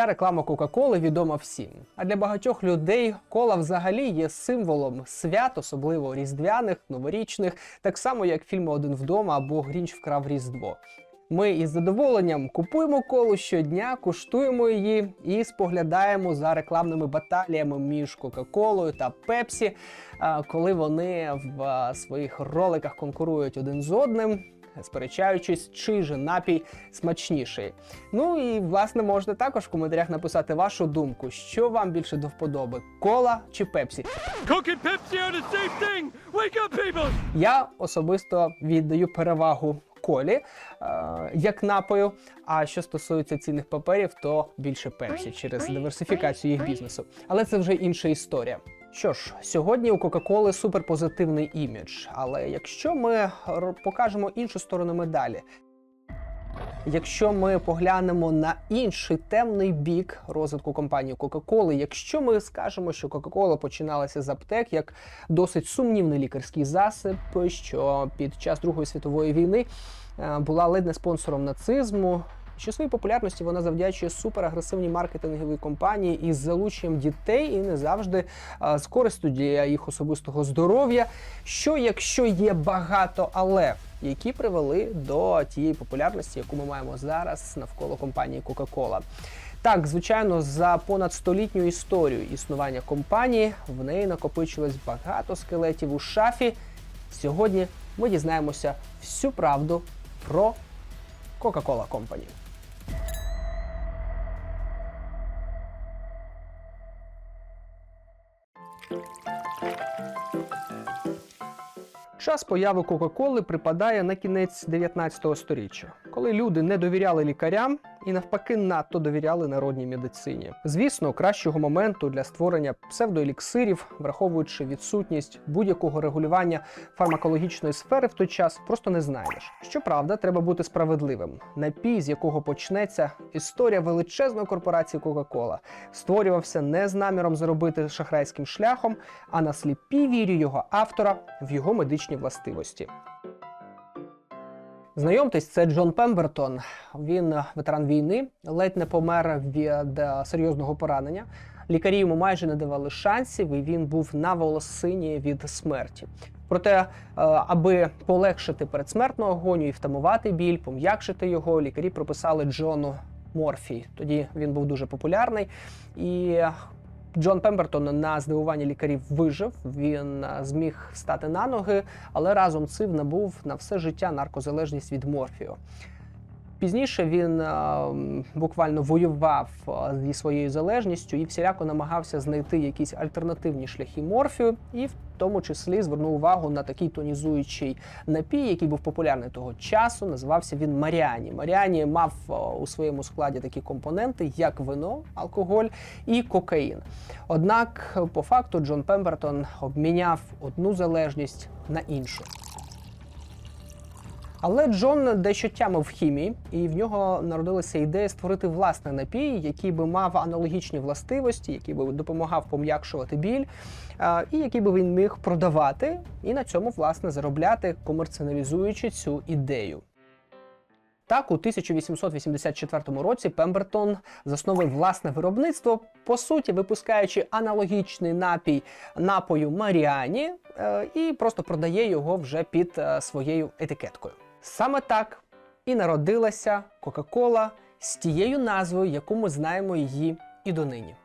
Ця реклама Кока-Коли відома всім. А для багатьох людей кола взагалі є символом свят, особливо різдвяних, новорічних, так само як фільми Один вдома або Грінч вкрав Різдво. Ми із задоволенням купуємо колу щодня, куштуємо її і споглядаємо за рекламними баталіями між Кока-Колою та Пепсі, коли вони в своїх роликах конкурують один з одним. Сперечаючись, чий же напій смачніший. Ну і власне можете також в коментарях написати вашу думку, що вам більше до вподоби: кола чи пепсі. Я особисто віддаю перевагу колі е, як напою. А що стосується цінних паперів, то більше пепсі через диверсифікацію їх бізнесу. Але це вже інша історія. Що ж, сьогодні у Кока-Коли суперпозитивний імідж. Але якщо ми покажемо іншу сторону медалі, Якщо ми поглянемо на інший темний бік розвитку компанії Coca-Cola, якщо ми скажемо, що Coca-Cola починалася з аптек як досить сумнівний лікарський засіб, що під час Другої світової війни е, була ледь не спонсором нацизму. Що своїй популярності вона завдячує суперагресивній маркетинговій компанії із залученням дітей і не завжди е, з користю для їх особистого здоров'я. Що якщо є багато але, які привели до тієї популярності, яку ми маємо зараз навколо компанії Coca-Cola. Так, звичайно, за понад столітню історію існування компанії в неї накопичилось багато скелетів у шафі. Сьогодні ми дізнаємося всю правду про Coca-Cola Company. Час появи Кока-Коли припадає на кінець 19 століття, коли люди не довіряли лікарям і навпаки надто довіряли народній медицині. Звісно, кращого моменту для створення псевдоеліксирів, враховуючи відсутність будь-якого регулювання фармакологічної сфери в той час, просто не знайдеш. Щоправда, треба бути справедливим. Напій, з якого почнеться історія величезної корпорації Coca-Cola, створювався не з наміром заробити шахрайським шляхом, а на сліпій вірі його автора в його медичні властивості. Знайомтесь, це Джон Пембертон. Він е, ветеран війни, ледь не помер від е, серйозного поранення. Лікарі йому майже не давали шансів, і він був на волосині від смерті. Проте, е, аби полегшити передсмертну агонію і втамувати біль, пом'якшити його, лікарі прописали Джону морфій. Тоді він був дуже популярний. І Джон Пембертон на здивування лікарів вижив. Він е, зміг стати на ноги, але разом цим набув на все життя наркозалежність від морфію. Пізніше він е, буквально воював е, зі своєю залежністю і всіляко намагався знайти якісь альтернативні шляхи морфію, і в тому числі звернув увагу на такий тонізуючий напій, який був популярний того часу. Називався він Маріані. Маріані мав е, у своєму складі такі компоненти, як вино, алкоголь і кокаїн. Однак, по факту, Джон Пембертон обміняв одну залежність на іншу. Але Джон дещо тямив хімії, і в нього народилася ідея створити власний напій, який би мав аналогічні властивості, який би допомагав пом'якшувати біль, і який би він міг продавати, і на цьому власне заробляти, комерціоналізуючи цю ідею. Так, у 1884 році Пембертон засновує власне виробництво, по суті, випускаючи аналогічний напій напою Маріані, е, і просто продає його вже під е, своєю етикеткою. Саме так і народилася Кока-Кола з тією назвою, яку ми знаємо її і донині.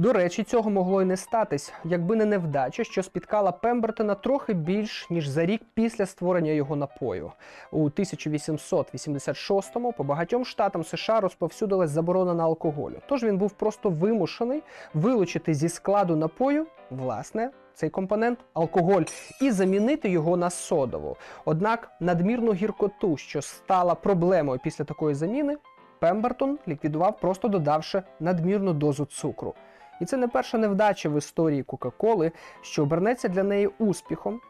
До речі, цього могло й не статись, якби не невдача, що спіткала Пембертона трохи більш ніж за рік після створення його напою. У 1886-му по багатьом штатам США розповсюдилась заборона на алкоголю. Тож він був просто вимушений вилучити зі складу напою власне цей компонент алкоголь і замінити його на содову. Однак надмірну гіркоту, що стала проблемою після такої заміни, Пембертон ліквідував, просто додавши надмірну дозу цукру. І це не перша невдача в історії Кока-Коли, що обернеться для неї успіхом.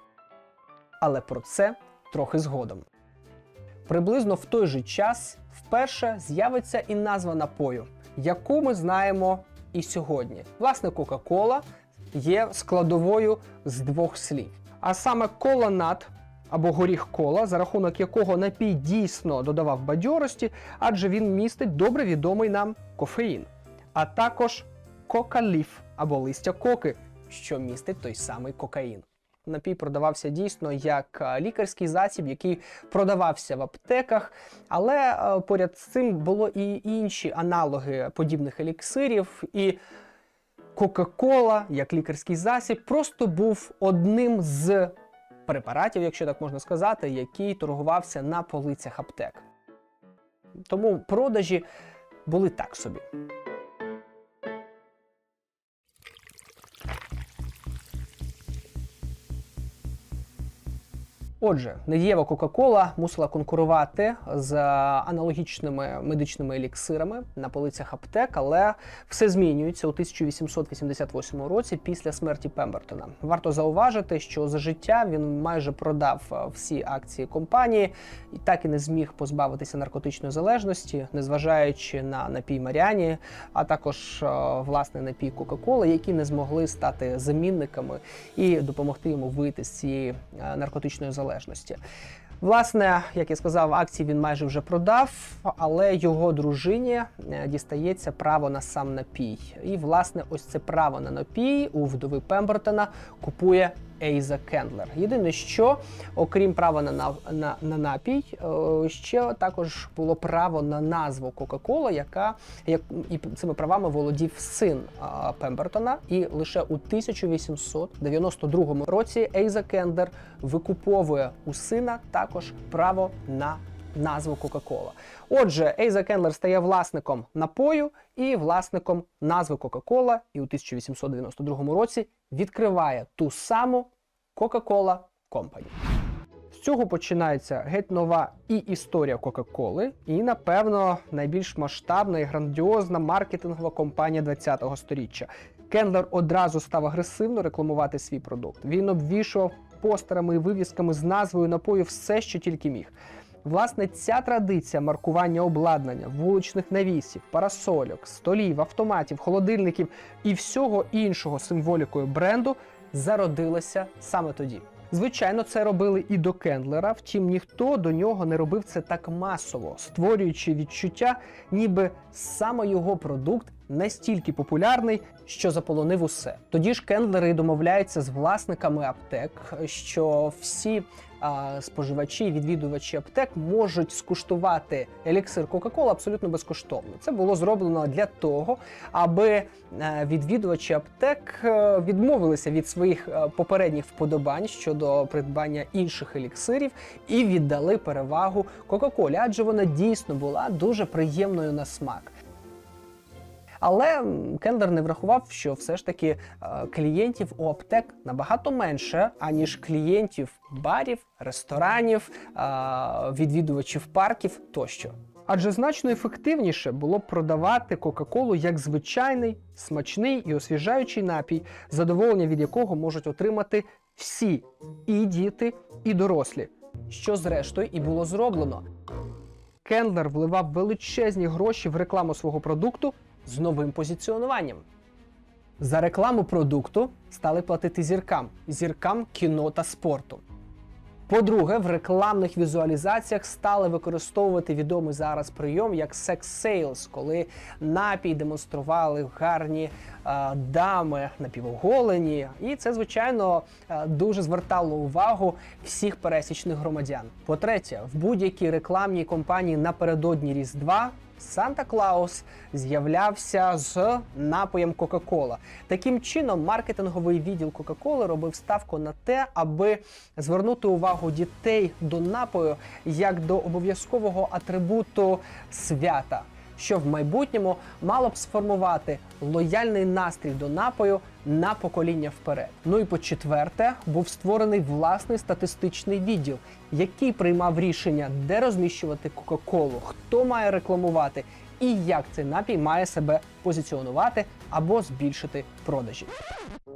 Але про це трохи згодом. Приблизно в той же час вперше з'явиться і назва напою, яку ми знаємо і сьогодні. Власне, Кока-Кола є складовою з двох слів. А саме колонат або горіх кола, за рахунок якого напій дійсно додавав бадьорості, адже він містить добре відомий нам кофеїн. а також кока-ліф або листя коки, що містить той самий кокаїн. Напій продавався дійсно як е, лікарський засіб, який продавався в аптеках, але е, поряд з цим було і інші аналоги подібних еліксирів. І Кока-Кола як лікарський засіб просто був одним з препаратів, якщо так можна сказати, який торгувався на полицях аптек. Тому продажі були так собі. Отже, недієва Кока-Кола мусила конкурувати з аналогічними медичними еліксирами на полицях аптек, але все змінюється у 1888 році після смерті Пембертона. Варто зауважити, що за життя він майже продав е, всі акції компанії і так і не зміг позбавитися наркотичної залежності, незважаючи на напій Маріані, а також е, власне напій Кока-Кола, які не змогли стати замінниками і допомогти йому вийти з цієї е, наркотичної залежності. Власне, як я сказав, акції він майже вже продав, але його дружині е, дістається право на сам напій. І, власне, ось це право на напій у вдови Пембертона купує Ейза Кендлер. Єдине, що окрім права на, нав- на, на напій, е, ще також було право на назву Кока-Кола, яка як і цими правами володів син Пембертона. І лише у 1892 році Ейза Кендер викуповує у сина також право на назву Кока-Кола. Отже, Ейза Кендлер стає власником напою і власником назви Кока-Кола, і у 1892 році відкриває ту саму Coca-Cola Company. З цього починається геть нова і історія Кока-Коли, і, напевно, найбільш масштабна і грандіозна маркетингова компанія ХХ століття. Кендлер одразу став агресивно рекламувати свій продукт. Він обвішував постерами і вивісками з назвою напою все, що тільки міг. Власне, ця традиція маркування обладнання, вуличних навісів, парасольок, столів, автоматів, холодильників і всього іншого символікою бренду зародилася саме тоді. Звичайно, це робили і до Кендлера, втім ніхто до нього не робив це так масово, створюючи відчуття, ніби саме його продукт настільки популярний, що заполонив усе. Тоді ж Кендлери домовляються з власниками аптек, що всі а, споживачі, відвідувачі аптек можуть скуштувати еліксир Кока-Кола абсолютно безкоштовно. Це було зроблено для того, аби е, відвідувачі аптек е, відмовилися від своїх е, попередніх вподобань щодо придбання інших еліксирів і віддали перевагу Кока-Колі, адже вона дійсно була дуже приємною на смак. Але Кендер не врахував, що все ж таки е, клієнтів у аптек набагато менше, аніж клієнтів барів, ресторанів, е, відвідувачів парків тощо. Адже значно ефективніше було продавати Кока-Колу як звичайний, смачний і освіжаючий напій, задоволення від якого можуть отримати всі і діти, і дорослі, що зрештою і було зроблено. Кендлер вливав величезні гроші в рекламу свого продукту з новим позиціонуванням. За рекламу продукту стали платити зіркам, зіркам кіно та спорту. По-друге, в рекламних візуалізаціях стали використовувати відомий зараз прийом як секс сейлс, коли напій демонстрували гарні е, дами напівоголені. І це, звичайно, е, дуже звертало увагу всіх пересічних громадян. По-третє, в будь-якій рекламній кампанії напередодні Різдва Санта Клаус з'являвся з напоєм Кока-Кола. Таким чином, маркетинговий відділ Кока-Коли робив ставку на те, аби звернути увагу дітей до напою як до обов'язкового атрибуту свята. Що в майбутньому мало б сформувати лояльний настрій до напою на покоління вперед. Ну і по четверте, був створений власний статистичний відділ, який приймав рішення, де розміщувати Кока-Колу, хто має рекламувати і як цей напій має себе позиціонувати або збільшити продажі.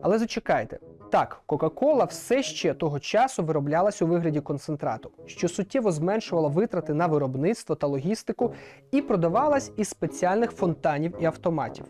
Але зачекайте, так, Кока-Кола все ще того часу вироблялась у вигляді концентрату, що суттєво зменшувала витрати на виробництво та логістику і продавалась із спеціальних фонтанів і автоматів.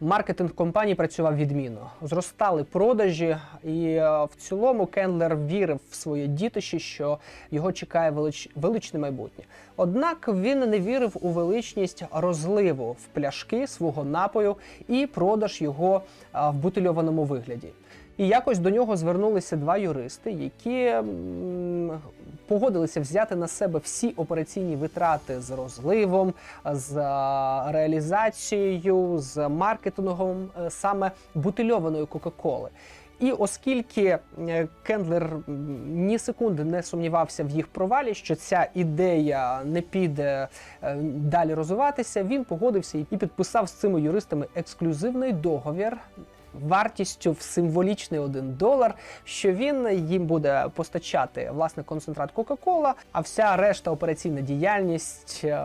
Маркетинг компанії працював відмінно. Зростали продажі, і е, в цілому Кендлер вірив в своє дітище, що його чекає велич... величне майбутнє. Однак він не вірив у величність розливу в пляшки свого напою і продаж його е, в бутильованому вигляді. І якось до нього звернулися два юристи, які погодилися взяти на себе всі операційні витрати з розливом, з е, реалізацією, з маркетингом е, саме бутильованої Кока-Коли. І оскільки е, Кендлер ні секунди не сумнівався в їх провалі, що ця ідея не піде далі розвиватися, він погодився і підписав з цими юристами ексклюзивний договір вартістю в символічний 1 долар, що він їм буде постачати власне концентрат Кока-Кола, а вся решта операційна діяльність е,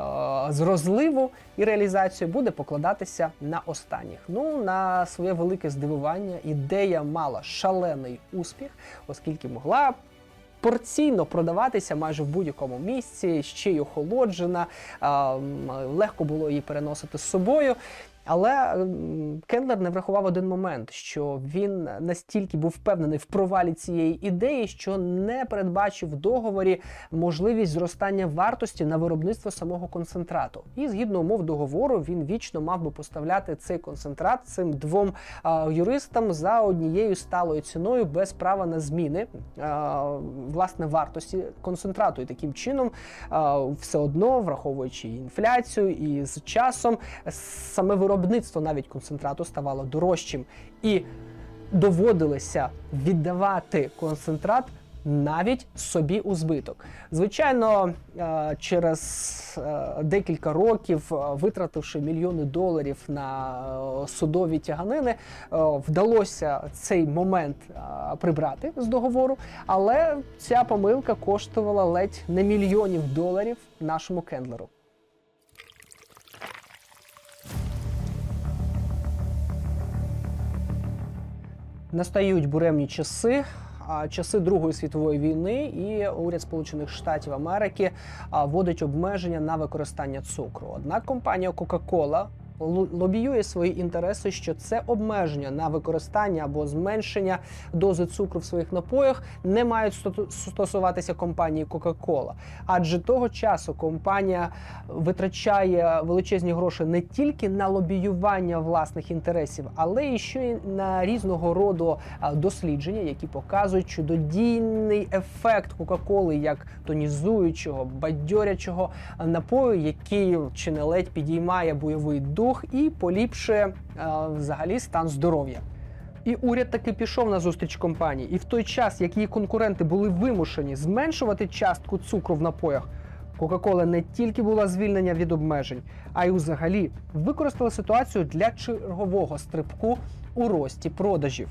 з розливу і реалізацією буде покладатися на останніх. Ну на своє велике здивування, ідея мала шалений успіх, оскільки могла. Порційно продаватися майже в будь-якому місці, ще й охолоджена, легко було її переносити з собою. Але Кендлер не врахував один момент, що він настільки був впевнений в провалі цієї ідеї, що не передбачив в договорі можливість зростання вартості на виробництво самого концентрату. І згідно умов договору, він вічно мав би поставляти цей концентрат цим двом а, юристам за однією сталою ціною без права на зміни а, власне вартості концентрату. І таким чином а, все одно, враховуючи інфляцію, і з часом саме виробництво навіть концентрату ставало дорожчим і доводилося віддавати концентрат. Навіть собі у збиток. Звичайно, е, через е, декілька років, е, витративши мільйони доларів на судові тяганини, вдалося цей момент прибрати з договору, але ця помилка коштувала ледь не мільйонів доларів нашому кендлеру. Настають буремні часи. Часи Другої світової війни і уряд Сполучених Штатів Америки вводить обмеження на використання цукру. Однак компанія Coca-Cola лобіює свої інтереси, що це обмеження на використання або зменшення дози цукру в своїх напоях не мають стосу- стосуватися компанії Coca-Cola. Адже того часу компанія витрачає величезні гроші не тільки на лобіювання власних інтересів, але і ще й на різного роду дослідження, які показують чудодійний ефект Кока-Коли як тонізуючого, бадьорячого напою, який чи не ледь підіймає бойовий дух і поліпшує а, взагалі стан здоров'я. І уряд таки пішов на зустріч компанії. І в той час, як її конкуренти були вимушені зменшувати частку цукру в напоях, Кока-Кола не тільки була звільнення від обмежень, а й взагалі використала ситуацію для чергового стрибку у рості продажів.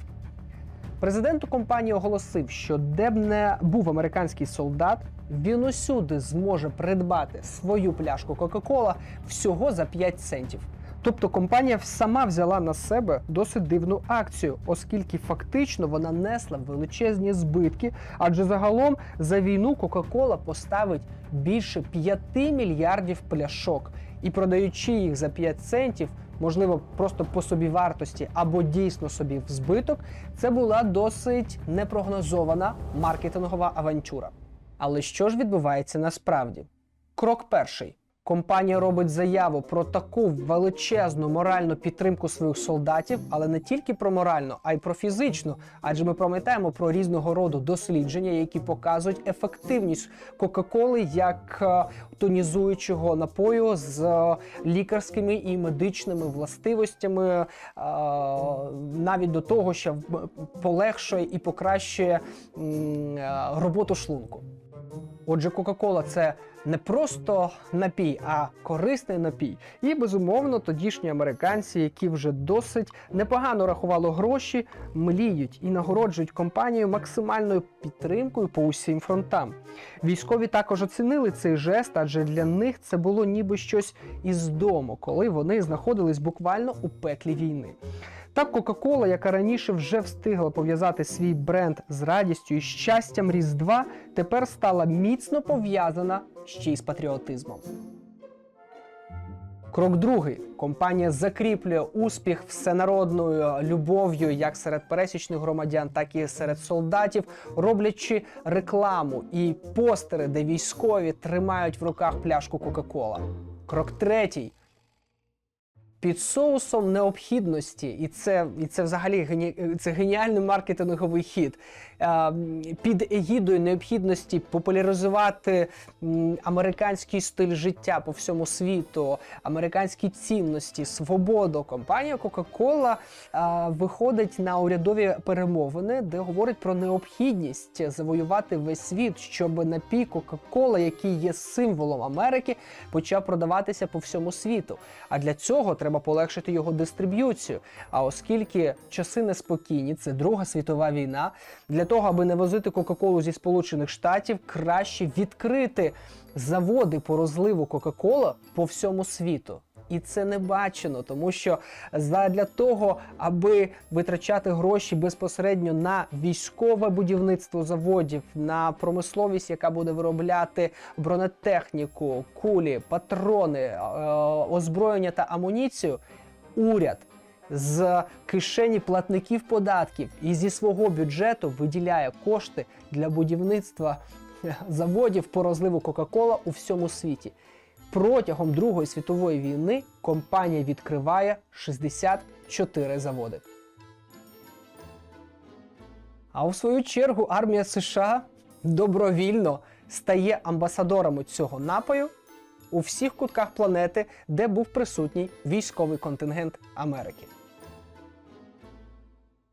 Президент компанії оголосив, що де б не був американський солдат, він усюди зможе придбати свою пляшку Кока-Кола всього за 5 центів. Тобто компанія сама взяла на себе досить дивну акцію, оскільки фактично вона несла величезні збитки, адже загалом за війну Кока-Кола поставить більше 5 мільярдів пляшок, і продаючи їх за 5 центів, можливо, просто по собі вартості або дійсно собі в збиток, це була досить непрогнозована маркетингова авантюра. Але що ж відбувається насправді? Крок перший. Компанія робить заяву про таку величезну моральну підтримку своїх солдатів, але не тільки про моральну, а й про фізичну. Адже ми пам'ятаємо про різного роду дослідження, які показують ефективність Кока-Коли як е, тонізуючого напою з е, лікарськими і медичними властивостями, е, навіть до того, що полегшує і покращує роботу шлунку. Отже, Кока-Кола це не просто напій, а корисний напій. І безумовно, тодішні американці, які вже досить непогано рахували гроші, мліють і нагороджують компанію максимальною підтримкою по усім фронтам. Військові також оцінили цей жест, адже для них це було ніби щось із дому, коли вони знаходились буквально у пеклі війни. Так, Кока-Кола, яка раніше вже встигла пов'язати свій бренд з радістю і щастям Різдва, тепер стала міцно пов'язана ще й з патріотизмом. Крок другий. Компанія закріплює успіх всенародною любов'ю як серед пересічних громадян, так і серед солдатів, роблячи рекламу і постери, де військові тримають в руках пляшку Кока-Кола. Крок третій. Під соусом необхідності, і це, і це взагалі гені... це геніальний маркетинговий хід. Е, Під егідою необхідності популяризувати американський стиль життя по всьому світу, американські цінності, свободу. Компанія Coca-Cola е, виходить на урядові перемовини, де говорить про необхідність завоювати весь світ, щоб напій Coca-Cola, який є символом Америки, почав продаватися по всьому світу. А для цього треба полегшити його дистриб'юцію. А оскільки часи неспокійні, це Друга світова війна, для того, аби не возити Кока-Колу зі Сполучених Штатів, краще відкрити заводи по розливу Кока-Кола по всьому світу. І це не бачено, тому що для того, аби витрачати гроші безпосередньо на військове будівництво заводів, на промисловість, яка буде виробляти бронетехніку, кулі, патрони, е, озброєння та амуніцію, уряд з кишені платників податків і зі свого бюджету виділяє кошти для будівництва заводів по розливу Кока-Кола у всьому світі. Протягом Другої світової війни компанія відкриває 64 заводи. А у свою чергу армія США добровільно стає амбасадорами цього напою у всіх кутках планети, де був присутній військовий контингент Америки.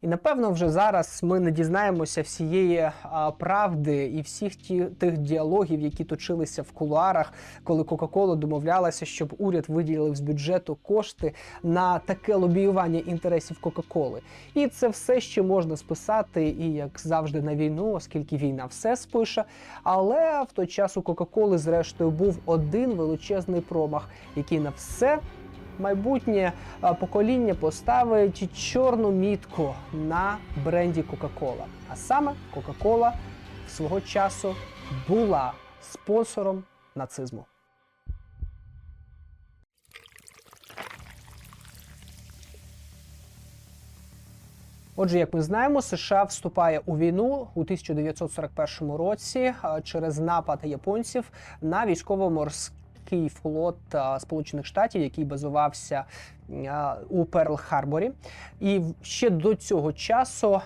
І напевно вже зараз ми не дізнаємося всієї а, правди і всіх ті, тих діалогів, які точилися в кулуарах, коли Кока-Кола домовлялася, щоб уряд виділив з бюджету кошти на таке лобіювання інтересів Кока-Коли. І це все ще можна списати, і як завжди, на війну, оскільки війна все спише. Але в той час у Кока-Коли, зрештою, був один величезний промах, який на все майбутнє покоління поставить чорну мітку на бренді Coca-Cola. А саме Coca-Cola свого часу була спонсором нацизму. Отже, як ми знаємо, США вступає у війну у 1941 році через напад японців на військово-морський флот Сполучених Штатів, який базувався у Перл-Харборі. І ще до цього часу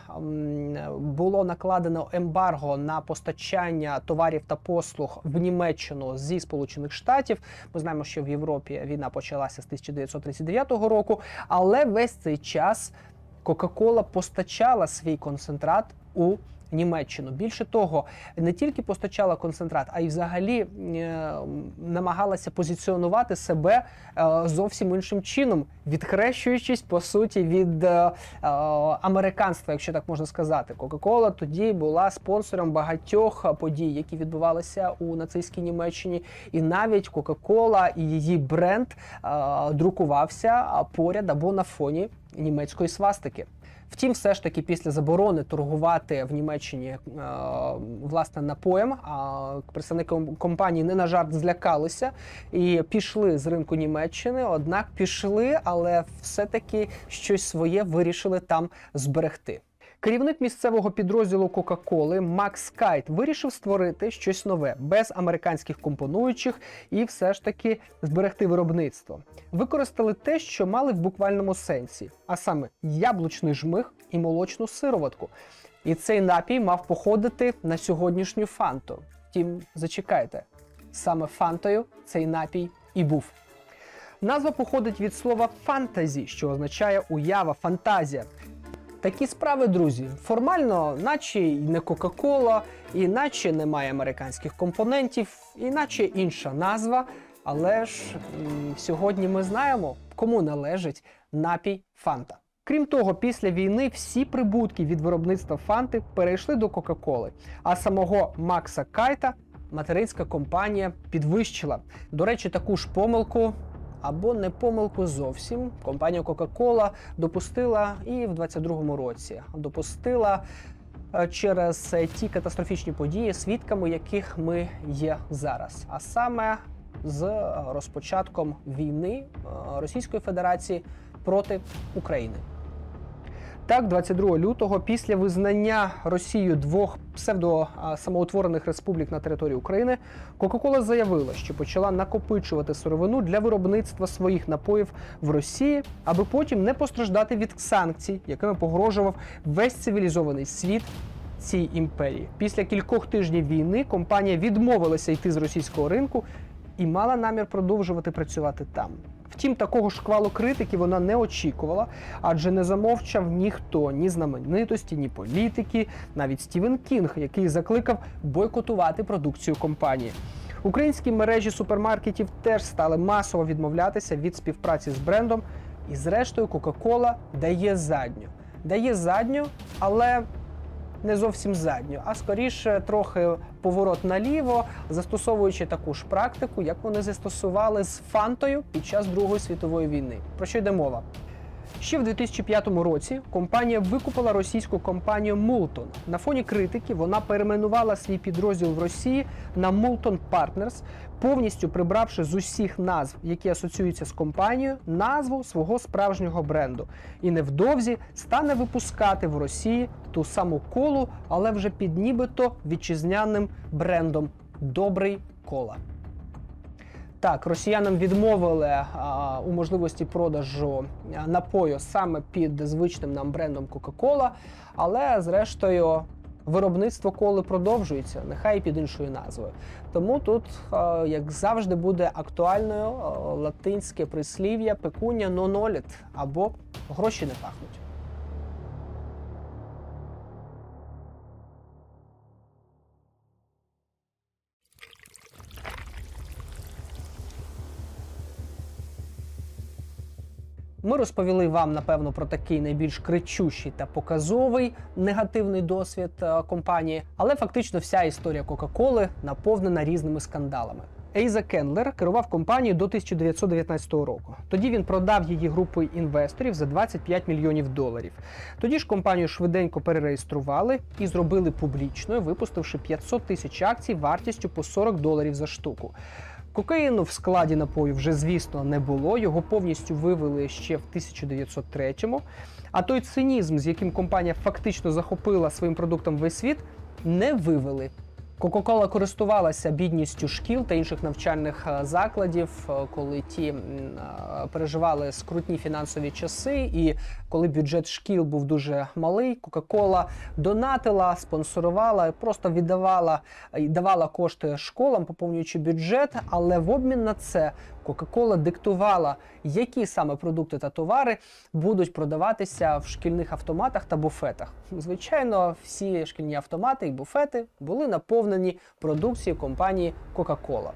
було накладено ембарго на постачання товарів та послуг в Німеччину зі Сполучених Штатів. Ми знаємо, що в Європі війна почалася з 1939 року, але весь цей час Кока-Кола постачала свій концентрат у Німеччину. Більше того, не тільки постачала концентрат, а й взагалі е, намагалася позиціонувати себе е, зовсім іншим чином, відхрещуючись по суті від е, американства, якщо так можна сказати. Кока-Кола тоді була спонсором багатьох подій, які відбувалися у нацистській Німеччині, і навіть Кока-Кола і її бренд друкувався поряд або на фоні німецької свастики. Втім, все ж таки, після заборони торгувати в Німеччині е, власне напоєм, а представники компанії не на жарт злякалися і пішли з ринку Німеччини. Однак пішли, але все-таки щось своє вирішили там зберегти. Керівник місцевого підрозділу Кока-Коли Макс Кайт вирішив створити щось нове без американських компонуючих і все ж таки зберегти виробництво. Використали те, що мали в буквальному сенсі, а саме яблучний жмих і молочну сироватку. І цей напій мав походити на сьогоднішню фанту. Втім, зачекайте, саме фантою цей напій і був. Назва походить від слова фантазі, що означає уява, фантазія. Такі справи, друзі, формально, наче й не Кока-Кола, і наче немає американських компонентів, і наче інша назва. Але ж сьогодні ми знаємо, кому належить напій Фанта. Крім того, після війни всі прибутки від виробництва Фанти перейшли до Кока-Коли, а самого Макса Кайта материнська компанія підвищила. До речі, таку ж помилку або не помилку зовсім. Компанія Coca-Cola допустила і в 22-му році. Допустила е, через е, ті катастрофічні події, свідками яких ми є зараз. А саме з е, розпочатком війни Російської Федерації проти України. Так, 22 лютого, після визнання Росією двох псевдо-самоутворених республік на території України, Кока-Кола заявила, що почала накопичувати сировину для виробництва своїх напоїв в Росії, аби потім не постраждати від санкцій, якими погрожував весь цивілізований світ цій імперії. Після кількох тижнів війни компанія відмовилася йти з російського ринку і мала намір продовжувати працювати там. Втім, такого шквалу критики вона не очікувала, адже не замовчав ніхто, ні знаменитості, ні політики, навіть Стівен Кінг, який закликав бойкотувати продукцію компанії. Українські мережі супермаркетів теж стали масово відмовлятися від співпраці з брендом, і зрештою Кока-Кола дає задню. Дає задню, але не зовсім задню, а скоріше трохи поворот наліво, застосовуючи таку ж практику, як вони застосували з Фантою під час Другої світової війни. Про що йде мова? Ще в 2005 році компанія викупила російську компанію Multon. На фоні критики вона перейменувала свій підрозділ в Росії на Multon Partners, повністю прибравши з усіх назв, які асоціюються з компанією, назву свого справжнього бренду. І невдовзі стане випускати в Росії ту саму колу, але вже під нібито вітчизняним брендом Добрий кола. Так, росіянам відмовили а, у можливості продажу напою саме під звичним нам брендом Coca-Cola, але зрештою виробництво коли продовжується, нехай під іншою назвою. Тому тут, як завжди, буде актуальною латинське прислів'я пекуня ноноліт або гроші не пахнуть. Ми розповіли вам, напевно, про такий найбільш кричущий та показовий негативний досвід е, компанії, але фактично вся історія Кока-Коли наповнена різними скандалами. Ейза Кендлер керував компанією до 1919 року. Тоді він продав її групою інвесторів за 25 мільйонів доларів. Тоді ж компанію швиденько перереєстрували і зробили публічною, випустивши 500 тисяч акцій вартістю по 40 доларів за штуку. Кокаїну в складі напою вже, звісно, не було. Його повністю вивели ще в 1903-му. А той цинізм, з яким компанія фактично захопила своїм продуктом весь світ, не вивели. Кока-Кола користувалася бідністю шкіл та інших навчальних е, закладів, е, коли ті е, переживали скрутні фінансові часи, і коли бюджет шкіл був дуже малий, Кока-Кола донатила, спонсорувала, просто віддавала і давала кошти школам, поповнюючи бюджет. Але в обмін на це Кока-Кола диктувала, які саме продукти та товари будуть продаватися в шкільних автоматах та буфетах. Звичайно, всі шкільні автомати і буфети були наповнені продукцією компанії Coca-Cola.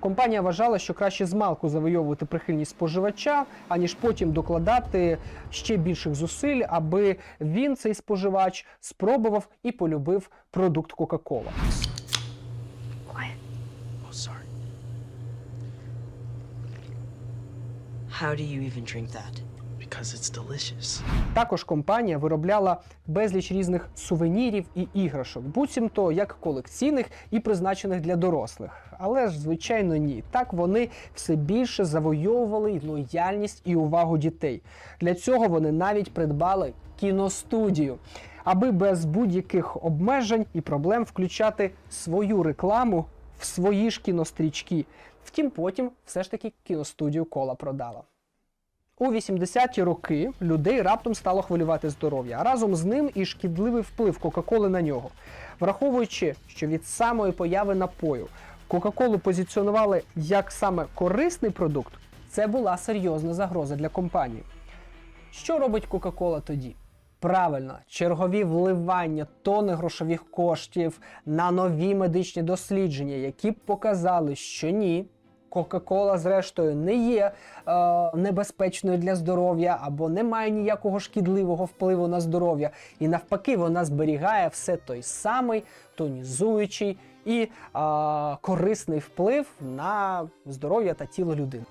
Компанія вважала, що краще змалку завойовувати прихильність споживача, аніж потім докладати ще більших зусиль, аби він, цей споживач, спробував і полюбив продукт Кока-Кола. Oh. How do you even drink that? Because it's delicious. Також компанія виробляла безліч різних сувенірів і іграшок, буцімто як колекційних і призначених для дорослих. Але ж, звичайно, ні. Так вони все більше завойовували лояльність і увагу дітей. Для цього вони навіть придбали кіностудію, аби без будь-яких обмежень і проблем включати свою рекламу в свої ж кінострічки. Втім, потім все ж таки кіностудію кола продала. У 80-ті роки людей раптом стало хвилювати здоров'я, а разом з ним і шкідливий вплив Кока-Коли на нього. Враховуючи, що від самої появи напою Кока-Колу позиціонували як саме корисний продукт, це була серйозна загроза для компанії. Що робить Кока-Кола тоді? Правильно, чергові вливання тони грошових коштів на нові медичні дослідження, які показали, що ні, Кока-Кола, зрештою, не є е, небезпечною для здоров'я або не має ніякого шкідливого впливу на здоров'я. І навпаки, вона зберігає все той самий тонізуючий і е, корисний вплив на здоров'я та тіло людини.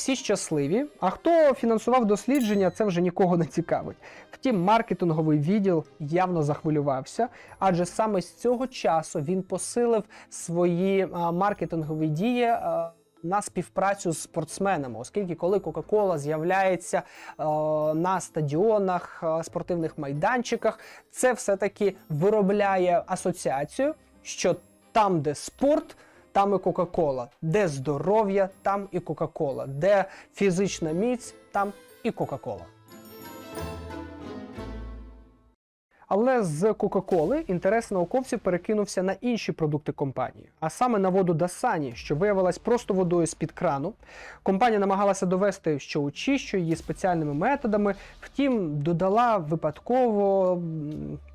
Всі щасливі. А хто фінансував дослідження, це вже нікого не цікавить. Втім, маркетинговий відділ явно захвилювався, адже саме з цього часу він посилив свої а, маркетингові дії. а, на співпрацю з спортсменами, оскільки коли Кока-Кола з'являється е, на стадіонах, е, спортивних майданчиках, це все-таки виробляє асоціацію, що там, де спорт, там і Кока-Кола, де здоров'я, там і Кока-Кола, де фізична міць, там і Кока-Кола. Але з Кока-Коли інтерес науковців перекинувся на інші продукти компанії, а саме на воду Dasani, що виявилась просто водою з-під крану. Компанія намагалася довести, що очищує її спеціальними методами, втім, додала випадково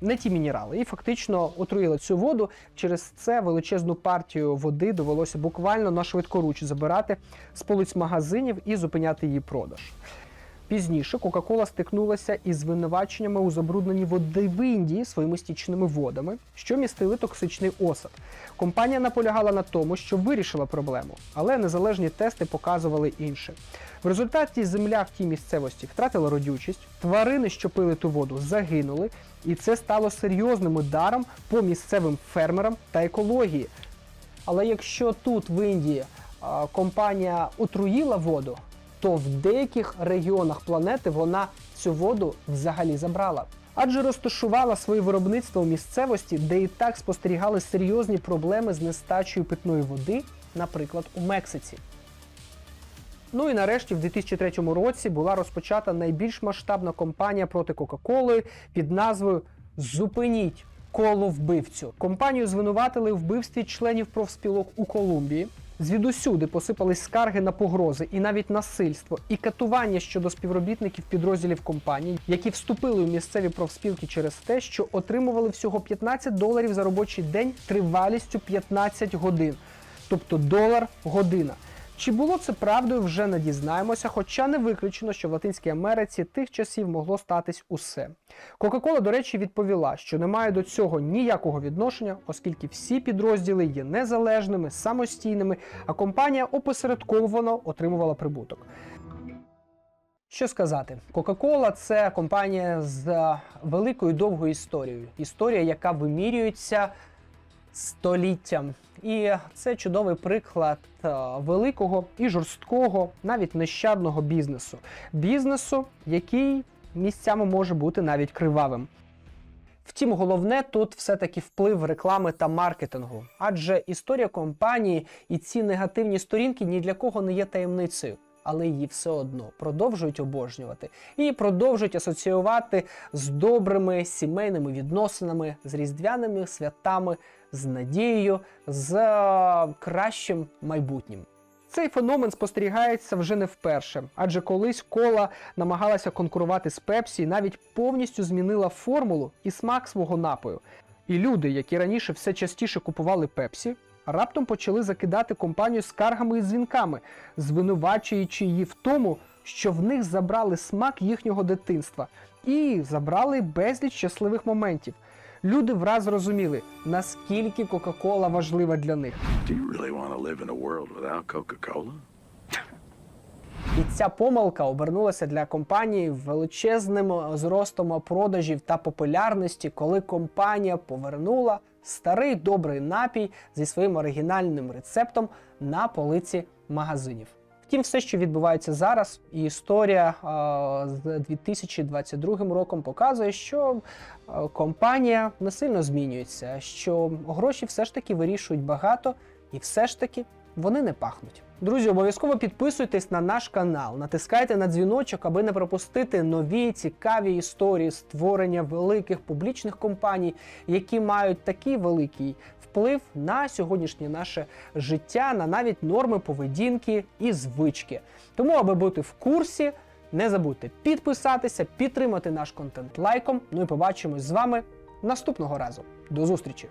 не ті мінерали і фактично отруїла цю воду. Через це величезну партію води довелося буквально на швидкоруч забирати з полиць магазинів і зупиняти її продаж. Пізніше Кока-Кола стикнулася із звинуваченнями у забрудненні води в Індії своїми стічними водами, що містили токсичний осад. Компанія наполягала на тому, що вирішила проблему, але незалежні тести показували інше. В результаті земля в тій місцевості втратила родючість, тварини, що пили ту воду, загинули, і це стало серйозним ударом по місцевим фермерам та екології. Але якщо тут в Індії компанія отруїла воду, то в деяких регіонах планети вона цю воду взагалі забрала. Адже розташувала своє виробництво в місцевості, де і так спостерігали серйозні проблеми з нестачею питної води, наприклад, у Мексиці. Ну і нарешті, в 2003 році була розпочата найбільш масштабна кампанія проти Кока-Коли під назвою Зупиніть коло вбивцю. Компанію звинуватили у вбивстві членів профспілок у Колумбії. Звідусюди посипались скарги на погрози і навіть насильство, і катування щодо співробітників підрозділів компаній, які вступили у місцеві профспілки через те, що отримували всього 15 доларів за робочий день тривалістю 15 годин, тобто долар година. Чи було це правдою, вже не дізнаємося, хоча не виключено, що в Латинській Америці тих часів могло статись усе. Кока-Кола, до речі, відповіла, що не має до цього ніякого відношення, оскільки всі підрозділи є незалежними, самостійними, а компанія опосередковано отримувала прибуток. Що сказати, Coca-Cola – це компанія з великою довгою історією. Історія, яка вимірюється століттям. І це чудовий приклад е, великого і жорсткого, навіть нещадного бізнесу. Бізнесу, який місцями може бути навіть кривавим. Втім, головне тут все-таки вплив реклами та маркетингу, адже історія компанії і ці негативні сторінки ні для кого не є таємницею. Але її все одно продовжують обожнювати і продовжують асоціювати з добрими сімейними відносинами, з різдвяними святами, з надією, з е, кращим майбутнім. Цей феномен спостерігається вже не вперше, адже колись кола намагалася конкурувати з Пепсі і навіть повністю змінила формулу і смак свого напою. І люди, які раніше все частіше купували Пепсі, раптом почали закидати компанію скаргами і дзвінками, звинувачуючи її в тому, що в них забрали смак їхнього дитинства і забрали безліч щасливих моментів. Люди враз зрозуміли, наскільки Кока-Кола важлива для них. Do you really want to live in a world without Coca-Cola? І ця помилка обернулася для компанії величезним зростом продажів та популярності, коли компанія повернула старий добрий напій зі своїм оригінальним рецептом на полиці магазинів. Втім, все, що відбувається зараз, і історія а, з 2022 роком показує, що компанія не сильно змінюється, що гроші все ж таки вирішують багато, і все ж таки вони не пахнуть. Друзі, обов'язково підписуйтесь на наш канал, натискайте на дзвіночок, аби не пропустити нові цікаві історії створення великих публічних компаній, які мають такий великий вплив на сьогоднішнє наше життя, на навіть норми поведінки і звички. Тому, аби бути в курсі, не забудьте підписатися, підтримати наш контент лайком. Ну і побачимось з вами наступного разу. До зустрічі!